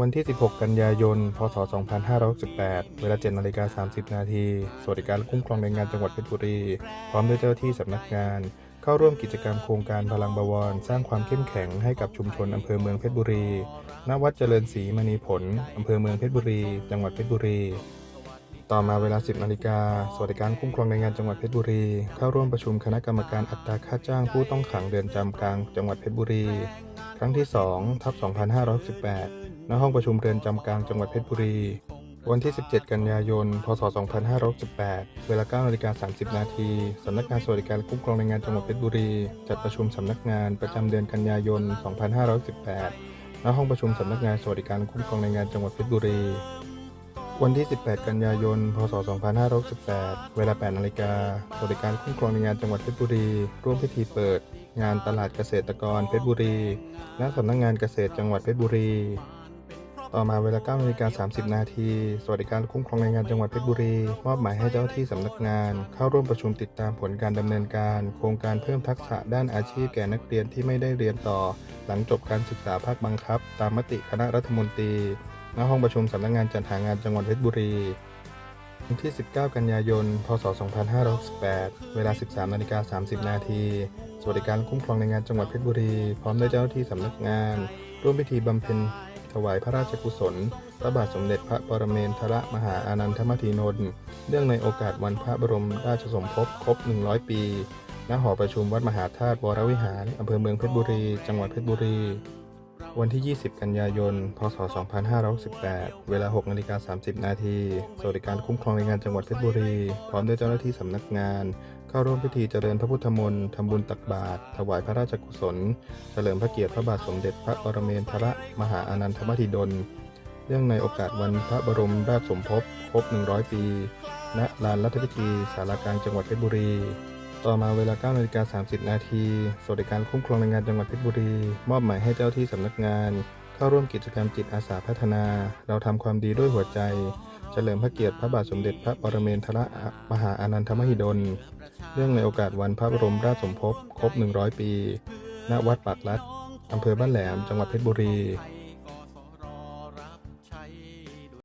วันที่ 16 กันยายน พศ 2568เวลา7นาฬิกา30 นาที สวัสดิการคุ้มครองแรงงานจังหวัดเพชรบุรี พร้อมด้วยเจ้าหน้าที่สำนักงาน เข้าร่วมกิจกรรมโครงการพลังบวร สร้างความเข้มแข็งให้กับชุมชนอำเภอเมืองเพชรบุรี ณ วัดเจริญศรีมณีผล อำเภอเมืองเพชรบุรี จังหวัดเพชรบุรี ต่อมาเวลา 10นาฬิกาสวัสดิการคุ้มครองแรงงานจังหวัดเพชรบุรี เข้าร่วมประชุมคณะกรรมการอัตราค่าจ้างผู้ต้องขังเรือนจำกลางจังหวัดเพชรบุรี ครั้งที่2ทับ2518ณห้องประชุมเรือนจำกลางจังหวัดเพชรบุรี วันที่ 17 กันยายน พศ 2518 เวลา9นาฬิกา30 นาทีสำนักงานสวัสดิการคุ้มครองแรงงานจังหวัดเพชรบุรี จัดประชุมสำนักงานประจำเดือนกันยายน 2518ณห้องประชุมสำนักงานสวัสดิการคุ้มครองแรงงานจังหวัดเพชรบุรี วันที่ 18 กันยายน พศ 2568 เวลา 8 นาฬิกาสวัสดิการคุ้มครองแรงงานจังหวัดเพชรบุรี ร่วมพิธีเปิด งานตลาดเกษตรกรเพชรบุรีณสำนักงานเกษตรจังหวัดเพชรบุรี ต่อมาเวลา9นาฬิกา30 นาที สวัสดิการคุ้มครองแรงงานจังหวัดเพชรบุรี มอบหมายให้เจ้าที่สำนักงาน เข้าร่วมประชุมติดตามผลการดำเนินการ โครงการเพิ่มทักษะด้านอาชีพแก่นักเรียนที่ไม่ได้เรียนต่อ หลังจบการศึกษาภาคบังคับ ตามมติคณะรัฐมนตรี ณห้องประชุมสำนักงานจัดหางานจังหวัดเพชรบุรีวันที่ 19 กันยายน พศ 2568 เวลา 13นาฬิกา30 นาที สวัสดิการคุ้มครองแรงานจังหวัดเพชรบุรี พร้อมด้วยเจ้าหน้าที่สำนักงาน ร่วมพิธีบำเพ็ญถวายพระราชกุศล พระบาทสมเด็จพระปรเมนทรมหาอานันทมธีนนท์เนื่องในโอกาสวันพระบรมราชสมภพครบ 100 ปี ณ หอประชุมวัดมหาธาตุวรวิหาร อำเภอเมืองเพชรบุรี จังหวัดเพชรบุรี วันที่ 20 กันยายน พศ 2568 เวลา 6นาฬิกา30 นาที สวัสดิการคุ้มครองแรงงานจังหวัดเพชรบุรี พร้อมด้วยเจ้าหน้าที่สำนักงาน เข้าร่วมพิธีเจริญพระพุทธมนต์ทำบุญตักบาตร ถวายพระราชกุศล เฉลิมพระเกียรติพระบาทสมเด็จพระปรเมนทรมหาอานันทมหิดล เนื่องในโอกาสวันพระบรมราชสมภพ ครบ 100 ปี ณ ลานรัฐพิธี สารากลางจังหวัดเพชรบุรี ต่อมาเวลา9นาฬิกา30 นาที สวัสดิการคุ้มครองแรงงานจังหวัดเพชรบุรี มอบหมายให้เจ้าที่สำนักงาน เข้าร่วมกิจกรรมจิตอาสาพัฒนา เราทำความดีด้วยหัวใจ เฉลิมพระเกียรติพระบาทสมเด็จพระปรเมนทรมหาอานันทมหิดลเนื่องในโอกาสวันพระบรมราชสมภพครบ 100 ปี ณ วัดปากลัดอำเภอบ้านแหลม จังหวัดเพชรบุรี